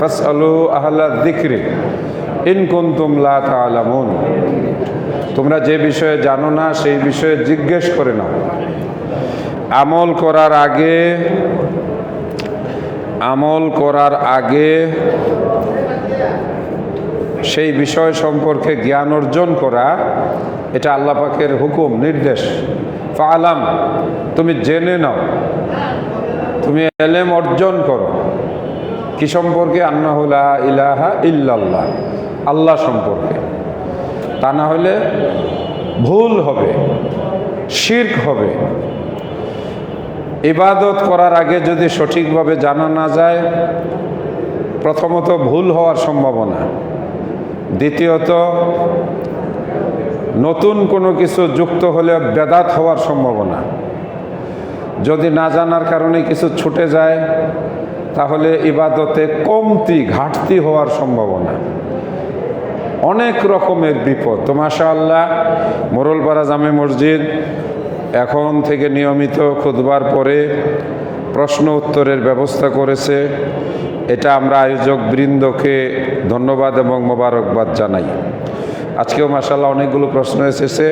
ফাসআলু আহলা যিকরি, in কুনতুম লা তা'লামুন তোমরা যে বিষয়ে জানো না, সেই বিষয়ে জিজ্ঞেস করে নাও। আমল করার আগে, আমল করার আগে সেই বিষয় সম্পর্কে জ্ঞান অর্জন করা, এটা আল্লাহ পাকের হুকুম, নির্দেশ। ফালাম তুমি জেনে নাও। তুমি এলেম অর্জন করো। কি সম্পর্কে? আন্নাহুলা ইলাহা ইল্লাল্লাহ। আল্লাহ সম্পর্কে। তা না হলে ভুল হবে, শির্ক হবে। ইবাদত করার আগে যদি সঠিকভাবে জানা না যায়, প্রথমত ভুল হওয়ার সম্ভাবনা। দ্বিতীয়ত, নতুন কোনো কিছু যুক্ত হলে বেদাত হওয়ার সম্ভাবনা। যদি না জানার কারণে কিছু ছুটে যায় তাহলে ইবাদতে কমতি, ঘাটতি হওয়ার সম্ভাবনা। অনেক রকমের বিপদ। তো মাশা আল্লাহ মোরলপাড়া জামে মসজিদ এখন থেকে নিয়মিত খুদবার পরে প্রশ্ন উত্তরের ব্যবস্থা করেছে। এটা আমরা আয়োজক বৃন্দকে ধন্যবাদ এবং মোবারকবাদ জানাই। আজকেও মাসাল্লাহ অনেকগুলো প্রশ্ন এসেছে।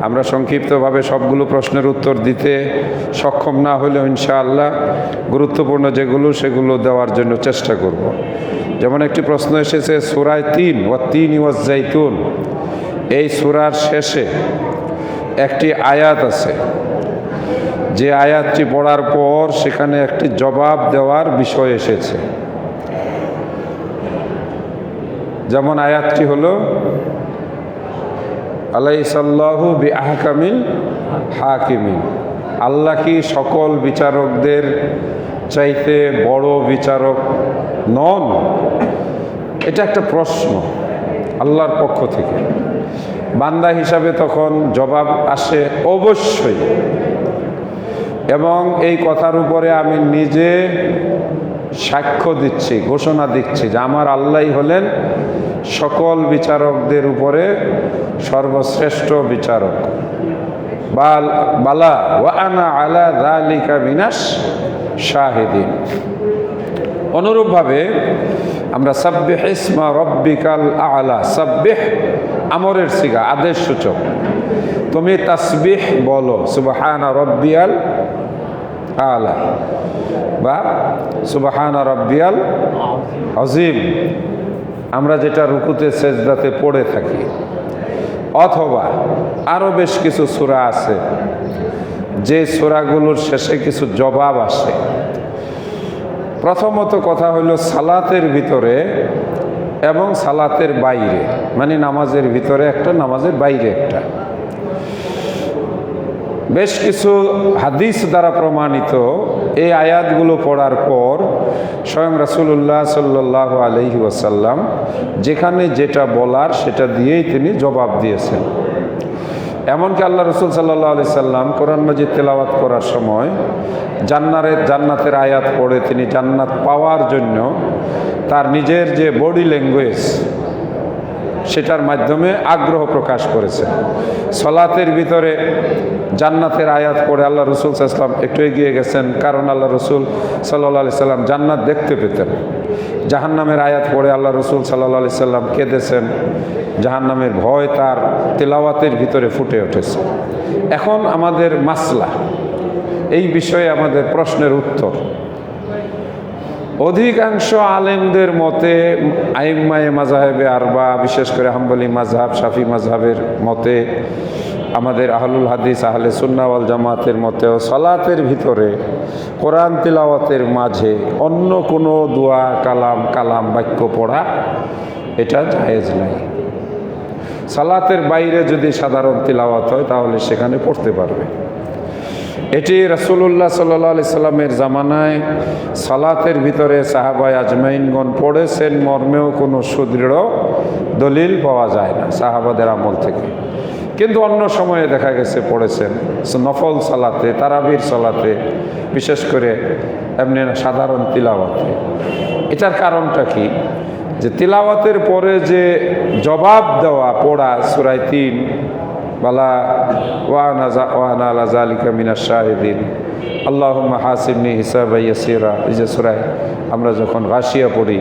আমরা সংক্ষিপ্তভাবে সবগুলো প্রশ্নের উত্তর দিতে সক্ষম না হলেও ইনশাআল্লাহ গুরুত্বপূর্ণ যেগুলো সেগুলো দেওয়ার জন্য চেষ্টা করব। যেমন একটি প্রশ্ন এসেছে, সুরায় তিন ও তিন ওয়াজ জাইতুন এই সুরার শেষে একটি আয়াত আছে। যে আয়াতটি পড়ার পর সেখানে একটি জবাব দেওয়ার বিষয় এসেছে। যেমন আয়াতটি হলো আলাই সাল্লাহু বি আহকামিল হাকিমিন। আল্লাহ কি সকল বিচারকদের চাইতে বড় বিচারক নন? এটা একটা প্রশ্ন আল্লাহর পক্ষ থেকে। বান্দা হিসাবে তখন জবাব আসে অবশ্যই। এবং এই কথার উপরে আমি নিজে সাক্ষ্য দিচ্ছি, ঘোষণা দিচ্ছি যে আমার আল্লাহ হলেন সকল বিচারকদের উপরে সর্বশ্রেষ্ঠ বিচারক। বাল, বালা ওয়ানা আলা দালিকা বিনাশ শাহিদিন। অনুরূপভাবে আমরা সাব্বিহ ইসমা রব্বিকাল আলা, সাব্বিহ আমরের সিগা, আদেশ সূচক। তুমি তাসবিহ বলো, সুবহানা রব্বিয়াল আলা, বা সুবহানা রব্বিয়াল আজিম আমরা যেটা রুকুতে সেজদাতে পড়ে থাকি। অথবা আরও বেশ কিছু সূরা আছে, যে সূরাগুলোর শেষে কিছু জবাব আসে। প্রথমত কথা হলো সালাতের ভিতরে এবং সালাতের বাইরে মানে নামাজের ভিতরে একটা, নামাজের বাইরে একটা। বেশ কিছু হাদিস দ্বারা প্রমাণিত এই আয়াতগুলো পড়ার পর স্বয়ং রাসুল্লাহ সাল্লাহ আলহি ওয়াসাল্লাম যেখানে যেটা বলার সেটা দিয়েই তিনি জবাব দিয়েছেন। এমনকি আল্লাহ রসুল সাল্লাহ আলি সাল্লাম কোরআন মজিদ তেলাওয়াত করার সময় জান্নারের জান্নাতের আয়াত পড়ে তিনি জান্নাত পাওয়ার জন্য তার নিজের যে বডি ল্যাঙ্গুয়েজ সেটার মাধ্যমে আগ্রহ প্রকাশ করেছে। সলাতের ভিতরে জান্নাতের আয়াত পড়ে আল্লাহ রসুল সাল্লাম একটু এগিয়ে গেছেন, কারণ আল্লাহ রসুল সাল্লাহ আলি সাল্লাম জান্নাত দেখতে পেতেন। জাহান্নামের আয়াত পড়ে আল্লাহ রসুল সাল্লাহ আলি সাল্লাম কেঁদেছেন। জাহান্নামের ভয় তার তেলাওয়াতের ভিতরে ফুটে উঠেছে। এখন আমাদের মাসলা, এই বিষয়ে আমাদের প্রশ্নের উত্তর। অধিকাংশ আলেমদের মতে আইম্মায়ে মাজাহেবে আরবা, বিশেষ করে হাম্বলি মাঝহাব শাফি মাঝহাবের মতে আমাদের আহলুল হাদিস, আহলে সুন্নাওয়াল জামাতের মতেও সলাতের ভিতরে, কোরআন তিলাওয়াতের মাঝে অন্য কোনো দোয়া, কালাম কালাম বাক্য পড়া, এটা জায়েজ নাই। সালাতের বাইরে যদি সাধারণ তিলাওয়াত হয়, তাহলে সেখানে পড়তে পারবে। এটি রসুল্লাহ সাল্লাহ আলি সাল্লামের জামানায় সালাতের ভিতরে সাহাবাই আজমাইনগণ পড়েছেন, মর্মেও কোনো সুদৃঢ় দলিল পাওয়া যায় না সাহাবাদের আমল থেকে। কিন্তু অন্য সময়ে দেখা গেছে পড়েছেন নফল সালাতে, তারাবির সালাতে, বিশেষ করে এমনি সাধারণ তিলাওয়াতে। এটার কারণটা কি? যে তিলাওয়াতের পরে যে জবাব দেওয়া পড়া সুরাই তিন বালা ওয়ানা ওয়ানা আলা জালিকা মিনাস শাহিদিন। আল্লাহ হাসিবনি হিসাব ইয়াসিরা। এই যে সুরায় আমরা যখন গাছিয়া পড়ি,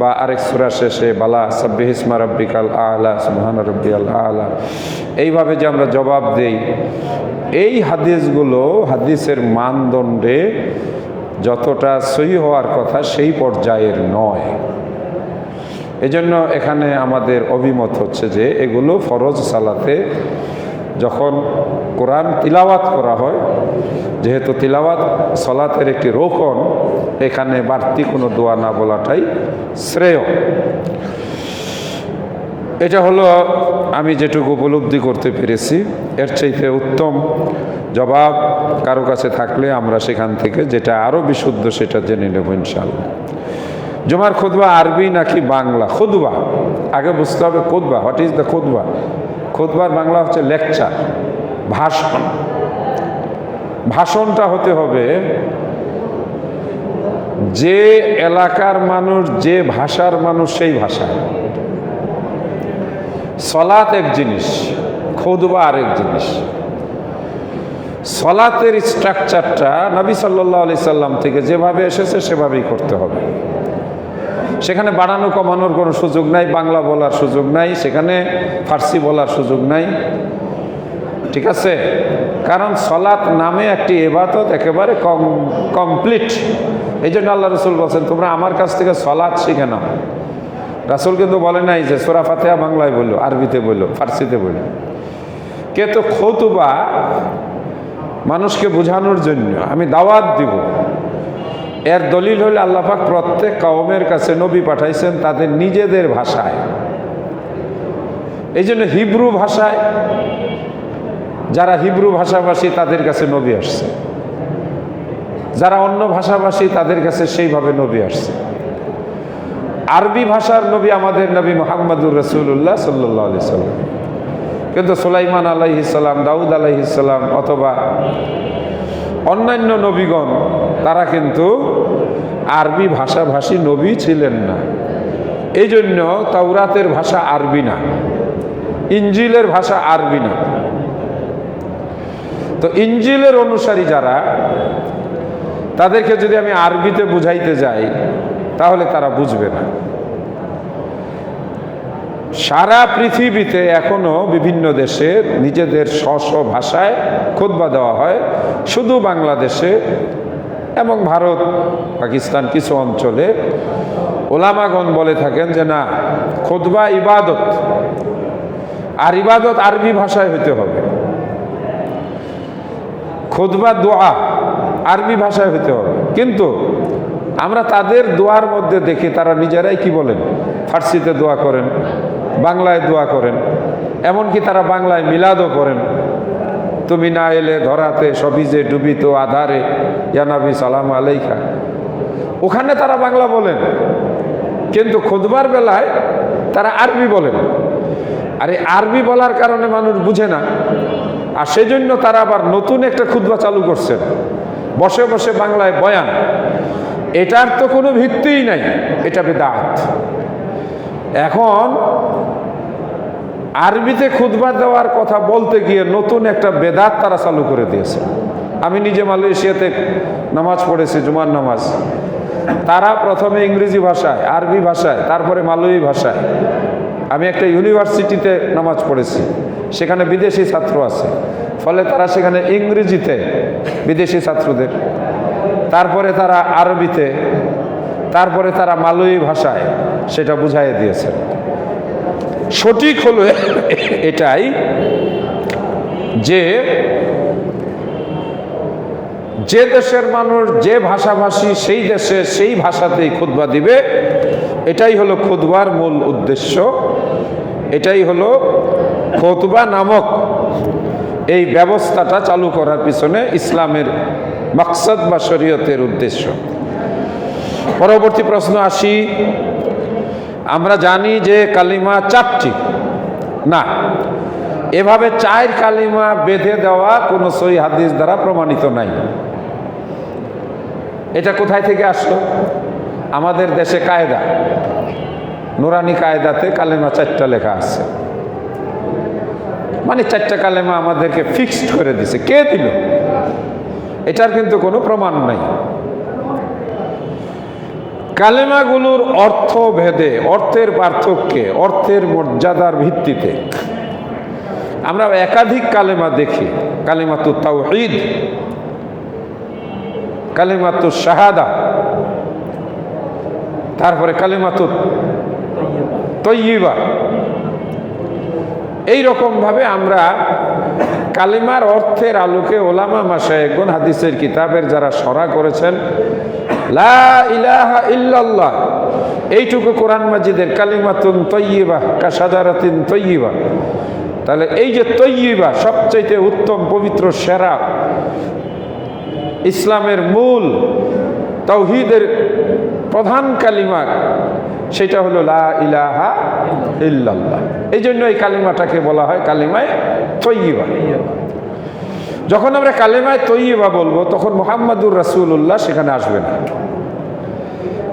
বা আরেক সুরা শেষে, বালা, সাব্বিহ ইসমা রব্বিকাল আলা, সুবহান রব্বিয়াল আলা। এইভাবে যে আমরা জবাব দেই, এই হাদিসগুলো, হাদিসের মানদণ্ডে যতটা সহি হওয়ার কথা, সেই পর্যায়ের নয়। এজন্য এখানে আমাদের অভিমত হচ্ছে যে এগুলো ফরজ সালাতে যখন কোরআন তিলাওয়াত করা হয়, যেহেতু তিলাওয়াত সলাতের একটি রোকন, এখানে বাড়তি কোনো দোয়া না বলাটাই শ্রেয়। এটা হলো আমি যেটুকু উপলব্ধি করতে পেরেছি। এর চাইতে উত্তম জবাব কারও কাছে থাকলে আমরা সেখান থেকে যেটা আরও বিশুদ্ধ সেটা জেনে নেব ইনশাল্লাহ জুমার খুদবা আরবি নাকি বাংলা? খুদবা আগে বুঝতে হবে খুদবা হোয়াট ইজ দ্য খুদবা খুদবার বাংলা হচ্ছে লেকচার ভাষণ। ভাষণটা হতে হবে যে এলাকার মানুষ, যে ভাষার মানুষ, সেই ভাষা সলাত এক জিনিস খুদবা আরেক জিনিস। সলাতের স্ট্রাকচারটা নবী সাল্লাহ আলি সাল্লাম থেকে যেভাবে এসেছে, সেভাবেই করতে হবে। সেখানে বাড়ানো কমানোর কোনো সুযোগ নাই, বাংলা বলার সুযোগ নাই, সেখানে ফার্সি বলার সুযোগ নাই। ঠিক আছে? কারণ সলাৎ নামে একটি এবাদত একেবারে কম, কমপ্লিট। এই জন্য আল্লাহ রসুল বলছেন, তোমরা আমার কাছ থেকে সলাৎ শিখে নাও। রাসুল কিন্তু বলে নাই যে সোরা ফাতেহা বাংলায় বলল, আরবিতে বলল, ফার্সিতে বলল। কে তো খতুবা মানুষকে বোঝানোর জন্য আমি দাওয়াত দিব। এর দলিল হলে আল্লাপাক প্রত্যেক কওমের কাছে নবী পাঠাইছেন তাদের নিজেদের ভাষায়। এই জন্য হিব্রু ভাষায়, যারা হিব্রু ভাষাভাষী তাদের কাছে নবী আসছে। যারা অন্য ভাষাভাষী তাদের কাছে সেইভাবে নবী আসছে। আরবি ভাষার নবী আমাদের নবী মোহাম্মদুর রসুল্লাহ সাল্লাহ আলি সাল্লাম। কিন্তু সুলাইমান আলাইহিসাল্লাম দাউদ আলাইহিসাল্লাম অথবা অন্যান্য নবীগণ, তারা কিন্তু আরবি ভাষাভাষী নবী ছিলেন না। এই জন্য তাওরাতের ভাষা আরবি না ইঞ্জিলের ভাষা আরবি না। তো ইঞ্জিলের অনুসারী যারা, তাদেরকে যদি আমি আরবিতে বুঝাইতে যাই, তাহলে তারা বুঝবে না। সারা পৃথিবীতে এখনও বিভিন্ন দেশে নিজেদের স্ব ভাষায় খুতবা দেওয়া হয়। শুধু বাংলাদেশে এবং ভারত, পাকিস্তান কিছু অঞ্চলে ওলামাগণ বলে থাকেন যে, না, খুতবা ইবাদত আর ইবাদত আরবি ভাষায় হইতে হবে। খুতবা দোয়া আরবি ভাষায় হইতে হবে। কিন্তু আমরা তাদের দোয়ার মধ্যে দেখি, তারা নিজেরাই কি বলেন? ফার্সিতে দোয়া করেন। বাংলায় দোয়া করেন। এমনকি তারা বাংলায় মিলাদও করেন। তুমি না এলে ধরাতে সবিজে ডুবিত আধারে ইয়ানাবি সালাম আলাইখা ওখানে তারা বাংলা বলেন। কিন্তু খুদবার বেলায় তারা আরবি বলেন। আর এই আরবি বলার কারণে মানুষ বুঝে না। আর সেজন্য তারা আবার নতুন একটা খুদবা চালু করছেন। বসে বসে বাংলায় বয়ান। এটার তো কোনো ভিত্তিই নাই। এটা বেদাত। এখন আরবিতে খুদবা দেওয়ার কথা বলতে গিয়ে নতুন একটা বেদাত তারা চালু করে দিয়েছে। আমি নিজে মালয়েশিয়াতে নামাজ পড়েছি, জুমার নামাজ। তারা প্রথমে ইংরেজি ভাষায়, আরবি ভাষায়, তারপরে মালয়ী ভাষায়। আমি একটা ইউনিভার্সিটিতে নামাজ পড়েছি, সেখানে বিদেশি ছাত্র আছে। ফলে তারা সেখানে ইংরেজিতে বিদেশি ছাত্রদের। তারপরে তারা আরবিতে, তারপরে তারা মালয়ী ভাষায় সেটা বুঝাই দিয়েছে। সঠিক হলো এটাই যে যে দেশের মানুষ যে ভাষাভাষী সেই দেশে সেই ভাষাতেই খুতবা দিবে, এটাই হলো খুতবার মূল উদ্দেশ্য। এটাই হলো খোতবা নামক এই ব্যবস্থাটা চালু করার পিছনে ইসলামের মাকসাদ বা শরীয়তের উদ্দেশ্য। পরবর্তী প্রশ্ন আসি আমরা জানি যে কালিমা চারটি। না, এভাবে চার কালিমা বেঁধে দেওয়া কোনো সই হাদিস দ্বারা প্রমাণিত নাই। এটা কোথায় থেকে আসলো? আমাদের দেশে কায়দা, নুরানি কায়দাতে কালেমা চারটা লেখা আছে। মানে চারটা কালেমা আমাদেরকে ফিক্সড করে দিছে। কে দিল? এটার কিন্তু কোনো প্রমাণ নাই। কালেমাগুলোর অর্থ ভেদে, অর্থের পার্থক্যে, অর্থের মর্যাদার ভিত্তিতে। আমরা একাধিক কালেমা দেখি, কালেমাতু তাওহীদ, কালেমাতু শাহাদা, তারপরে কালেমাতু তৈবা এই রকমভাবে আমরা কালিমার অর্থের আলোকে ওলামা মাসায়েগুন হাদিসের কিতাবের যারা সরা করেছেন লা ইলাহা ইল্লাল্লাহ। এইটুকু কোরআন মাজিদের কালিমাতুন তৈবা কাসাদারাতিন তৈবা তাহলে এই যে তৈবা সবচাইতে উত্তম, পবিত্র, সেরা, ইসলামের মূল, তৌহিদের প্রধান কালিমা, সেটা হলো লা ইলাহা ইল্লাল্লাহ। এই জন্য এই কালিমাটাকে বলা হয় কালিমায় তৈবা যখন আমরা কালেমায় তৈবা বলব, তখন মোহাম্মদুর রাসুল্লাহ সেখানে আসবে না।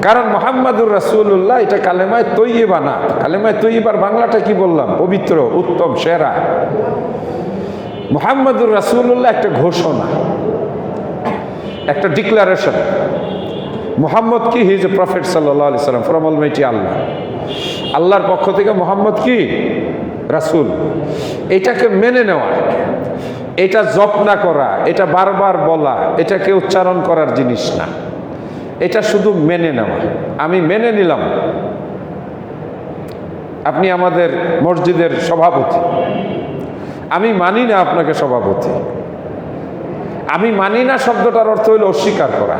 কারণ মোহাম্মদুর রাসুল্লাহ এটা কালেমায় তৈবা না। কালেমায় তৈবার বাংলাটা কি বললাম? পবিত্র, উত্তম, সেরা। মোহাম্মদুর রাসুল্লাহ একটা ঘোষণা, একটা ডিক্লারেশন। মোহাম্মদ কি? হিজ এ প্রফেট আলি সাল্লাম ফ্রম অলমাইটি আল্লাহ আল্লাহর পক্ষ থেকে মোহাম্মদ কি? রাসুল। এটাকে মেনে নেওয়া। এটা জপনা করা, এটা বারবার বলা, এটাকে উচ্চারণ করার জিনিস না। এটা শুধু মেনে নেওয়া। আমি মেনে নিলাম। আপনি আমাদের মসজিদের সভাপতি। আমি মানি না আপনাকে সভাপতি। আমি মানি না শব্দটার অর্থ হইল অস্বীকার করা।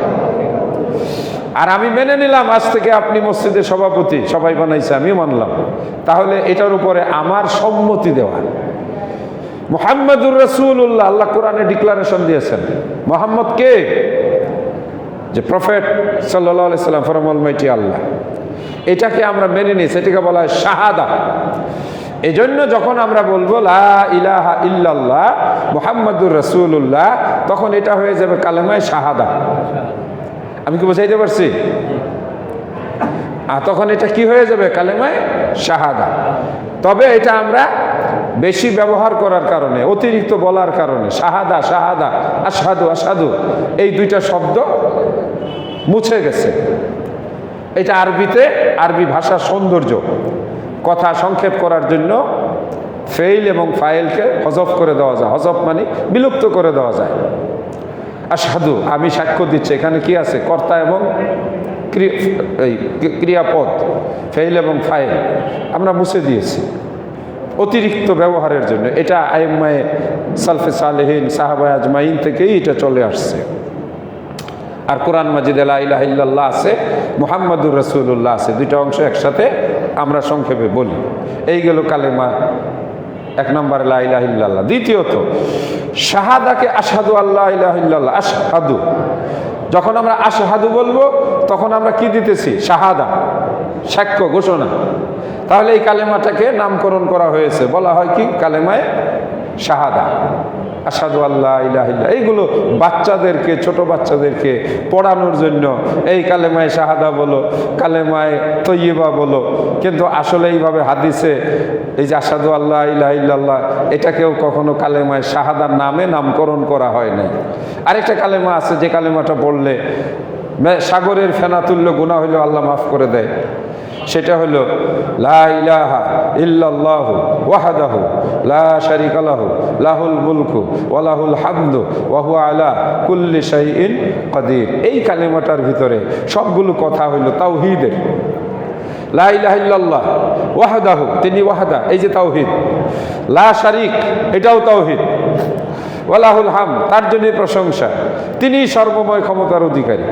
আর আমি মেনে নিলাম, আজ থেকে আপনি মসজিদের সভাপতি, সবাই বানাইছে, আমিও মানলাম। তাহলে এটার উপরে আমার সম্মতি দেওয়া। মোহাম্মদুর রসুল্লাহ আল্লাহ কোরআনে ডিক্লারেশন দিয়েছেন। মোহাম্মদ কে? যে প্রফেট সাল্লাম ফরমল মাইটি আল্লাহ। এটাকে আমরা মেনে নিই সেটাকে বলা হয় শাহাদা। এই জন্য যখন আমরা বলব, লা ইলাহা ইল্লাল্লাহ, মোহাম্মদুর রসুল্লাহ তখন এটা হয়ে যাবে কালেমায় শাহাদা। আমি কি বোঝাইতে পারছি? আর তখন এটা কি হয়ে যাবে? কালেমায় শাহাদা। তবে এটা আমরা বেশি ব্যবহার করার কারণে, অতিরিক্ত বলার কারণে, শাহাদা শাহাদা আসাদু আসাদু এই দুইটা শব্দ মুছে গেছে। এটা আরবিতে, আরবি ভাষার সৌন্দর্য। কথা সংক্ষেপ করার জন্য ফেইল এবং ফাইলকে হজফ করে দেওয়া যায়। হজফ মানে বিলুপ্ত করে দেওয়া যায়। আসাদু আমি সাক্ষ্য দিচ্ছি। এখানে কি আছে? কর্তা এবং ক্রিয়াপদ, ফেইল এবং ফাইল। আমরা মুছে দিয়েছি। অতিরিক্ত ব্যবহারের জন্য। এটা আইম্মায় সালফে সালেহীন সাহাবায় আজমাইন থেকেই এটা চলে আসছে। আর কোরআন মাজিদ ইল্লাল্লাহ আছে, মোহাম্মদুর রসুল্লাহ আছে, দুইটা অংশ একসাথে আমরা সংক্ষেপে বলি। এই গেল কালেমা এক নম্বরে লাইলাহিল্লাহ দ্বিতীয়ত, শাহাদাকে আসাদু আল্লাহ ইলাহিল্লাহ আসাদু যখন আমরা আশাহাদু বলব, তখন আমরা কি দিতেছি? শাহাদা। সাক্ষ্য ঘোষণা। তাহলে এই কালেমাটাকে নামকরণ করা হয়েছে। বলা হয় কি? কালেমায় শাহাদা। আসাদু আল্লাহ ইলাহিল্লা এইগুলো বাচ্চাদেরকে, ছোট বাচ্চাদেরকে পড়ানোর জন্য এই কালেমায় শাহাদা বলো, কালেমায় তৈবা বলো। কিন্তু আসলে এইভাবে হাদিসে এই যে আসাদু আল্লাহ ইলাহ ইলাহিল্লাহ এটাকেও কখনো কালেমায় শাহাদার নামে নামকরণ করা হয় নাই। আরেকটা কালেমা আছে, যে কালেমাটা মে- সাগরের ফেনা তুল্য গুণা হইলেও আল্লাহ মাফ করে দেয়। সেটা হলো, লা ইলাহা ইল্লাল্লাহু ওয়াহাদাহু, লা শারিকা লাহু, লাহুল মুলকু ওয়া লাহুল হামদু ওয়া হুয়া আলা কুল্লি শাইইন কাদির। এই কালেমাটার ভিতরে সবগুলো কথা হইল তাওহীদের। লা ইলাহা ইল্লাল্লাহ ওয়াহাদাহু, তিনি ওয়াহাদা, এই যে তাওহীদ। লা শারিক, এটাও তাওহীদ। ওয়ালাহুল হাম তার জন্য প্রশংসা। তিনি সর্বময় ক্ষমতার অধিকারী।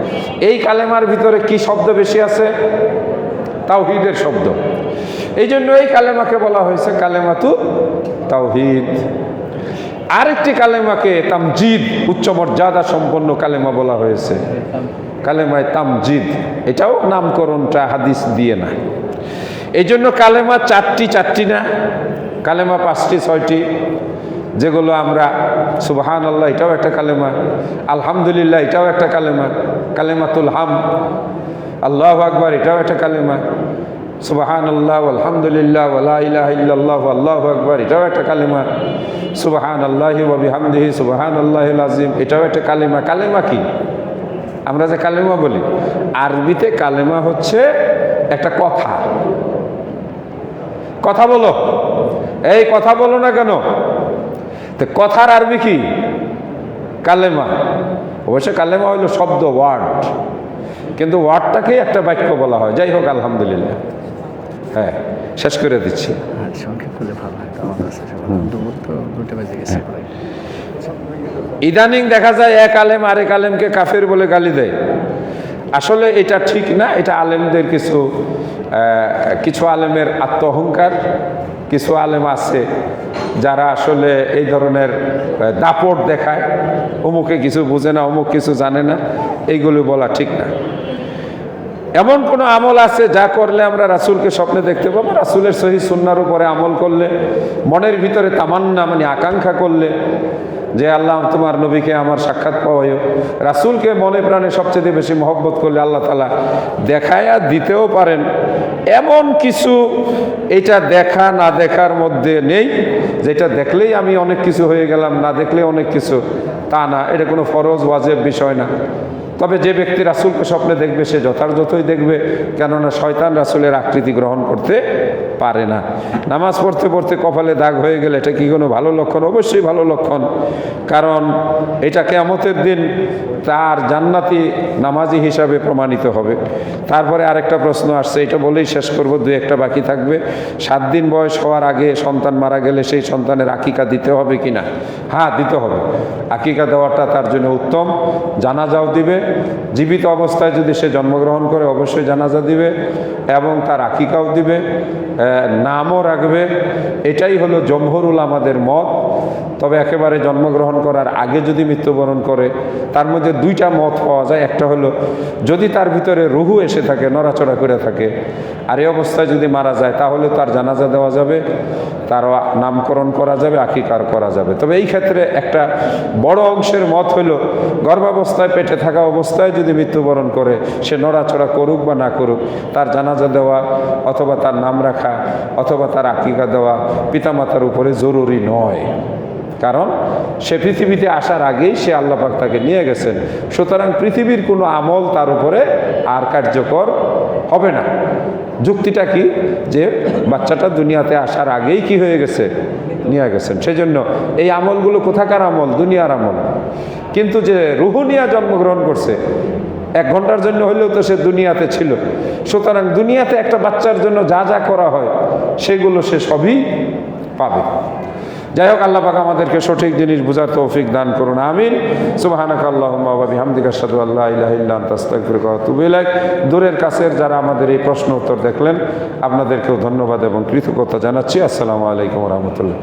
এই কালেমার ভিতরে কি শব্দ বেশি আছে? তাওহিদের শব্দ। এই জন্য এই কালেমাকে বলা হয়েছে কালেমাতু তাওহিদ। আরেকটি কালেমাকে তামজিদ, উচ্চ মর্যাদা সম্পন্ন কালেমা বলা হয়েছে। কালেমায় তামজিদ, এটাও নামকরণটা হাদিস দিয়ে না। এই জন্য কালেমা চারটি চারটি না, কালেমা পাঁচটি ছয়টি, যেগুলো আমরা সুবাহান আল্লাহ এটাও একটা কালেমা, আলহামদুলিল্লাহ এটাও একটা কালেমা, কালেমাতুল হাম আল্লাহ আকবার, এটাও একটা কালেমা। সুবাহান আল্লাহ আলহামদুলিল্লাহ আল্লাহ আল্লাহ আকবর, এটাও একটা কালিমা। সুবাহান আল্লাহি হামদিহি সুবাহান আল্লাহ আজিম এটাও একটা কালিমা। কালিমা কি? আমরা যে কালিমা বলি, আরবিতে কালিমা হচ্ছে একটা কথা। কথা বলো। এই কথা বলো না কেন? তো কথার আরবি কি? কালেমা। অবশ্য কালেমা হইল শব্দ, ওয়ার্ড। কিন্তু ওয়ার্ডটাকেই একটা বাক্য বলা হয়। যাই হোক আলহামদুলিল্লাহ। হ্যাঁ শেষ করে দিচ্ছি। হয় ইদানিং দেখা যায় এক আলেম আরেক আলেমকে কাফের বলে গালি দেয়। আসলে এটা ঠিক না এটা আলেমদের কিছু কিছু আলেমের আত্ম অহংকার কিছু আলেম আছে যারা আসলে এই ধরনের দাপট দেখায়। অমুকে কিছু বুঝে না অমুক কিছু জানে না এইগুলো বলা ঠিক না। এমন কোনো আমল আছে যা করলে আমরা রাসূলকে স্বপ্নে দেখতে পাবো? রাসূলের সহি সুন্নার উপরে আমল করলে, মনের ভিতরে তামান্না মানে আকাঙ্ক্ষা করলে যে, আল্লাহ, তোমার নবীকে আমার সাক্ষাৎ পাওয়াইও রাসূলকে মনে প্রাণে সবচেয়ে বেশি মহব্বত করলে আল্লাহ তালা দেখায়া দিতেও পারেন। এমন কিছু এটা দেখা, না দেখার মধ্যে নেই, যেটা দেখলেই আমি অনেক কিছু হয়ে গেলাম, না দেখলে অনেক কিছু। তা না, এটা কোনো ফরজ, ওয়াজেব বিষয় না। তবে যে ব্যক্তি রাসুলকে স্বপ্নে দেখবে, সে যথাযথই দেখবে, কেননা শয়তান রাসুলের আকৃতি গ্রহণ করতে পারে না। নামাজ পড়তে পড়তে কপালে দাগ হয়ে গেলে এটা কি কোনো ভালো লক্ষণ? অবশ্যই ভালো লক্ষণ। কারণ এটা কেয়ামতের দিন তার জান্নাতি নামাজি হিসাবে প্রমাণিত হবে। তারপরে আরেকটা প্রশ্ন আসছে, এটা বলেই শেষ করব দু একটা বাকি থাকবে। সাত দিন বয়স হওয়ার আগে সন্তান মারা গেলে সেই সন্তানের আকিকা দিতে হবে কি না হ্যাঁ দিতে হবে। আকিকা দেওয়াটা তার জন্য উত্তম। জানাজাও দিবে। জীবিত অবস্থায় যদি সে জন্মগ্রহণ করে, অবশ্যই জানাজা দিবে এবং তার আকিকাও দিবে নামও রাখবে। এটাই হলো জমহরুল আমাদের মত। তবে একেবারে জন্মগ্রহণ করার আগে যদি মৃত্যুবরণ করে, তার মধ্যে দুইটা মত পাওয়া যায়। একটা হলো, যদি তার ভিতরে রুহু এসে থাকে, নড়াচড়া করে থাকে, আর এই অবস্থায় যদি মারা যায়, তাহলে তার জানাজা দেওয়া যাবে, তার নামকরণ করা যাবে, আকিকার করা যাবে। তবে এই ক্ষেত্রে একটা বড় অংশের মত হলো, গর্ভাবস্থায় পেটে থাকা অবস্থায় যদি মৃত্যুবরণ করে, সে নড়াচড়া করুক বা না করুক, তার জানাজা দেওয়া অথবা তার নাম রাখা অথবা তার আকিকা দেওয়া পিতামাতার উপরে জরুরি নয়। কারণ সে পৃথিবীতে আসার আগেই সে আল্লাপাক তাকে নিয়ে গেছেন। সুতরাং পৃথিবীর কোনো আমল তার উপরে আর কার্যকর হবে না। যুক্তিটা কি? যে বাচ্চাটা দুনিয়াতে আসার আগেই কি হয়ে গেছে? নিয়ে গেছেন। সেজন্য এই আমলগুলো কোথাকার আমল? দুনিয়ার আমল। কিন্তু যে রুহুনিয়া জন্মগ্রহণ করছে, এক ঘণ্টার জন্য হলেও তো সে দুনিয়াতে ছিল। সুতরাং দুনিয়াতে একটা বাচ্চার জন্য যা যা করা হয়, সেগুলো সে সবই পাবে। যাই হোক, আল্লাহ পাক আমাদেরকে সঠিক জিনিস বোঝার তৌফিক দান করুন, আমিন। সুবহানাক আল্লাহুম্মা ওয়া বিহামদিকা আশহাদু আল্লা ইলাহা ইল্লা আনতা, আস্তাগফিরুকা ওয়া আতুবু ইলাইক। দূরের কাছের যারা আমাদের এই প্রশ্ন উত্তর দেখলেন, আপনাদেরকেও ধন্যবাদ এবং কৃতজ্ঞতা জানাচ্ছি। আসসালামু আলাইকুম রাহমাতুল্লাহ।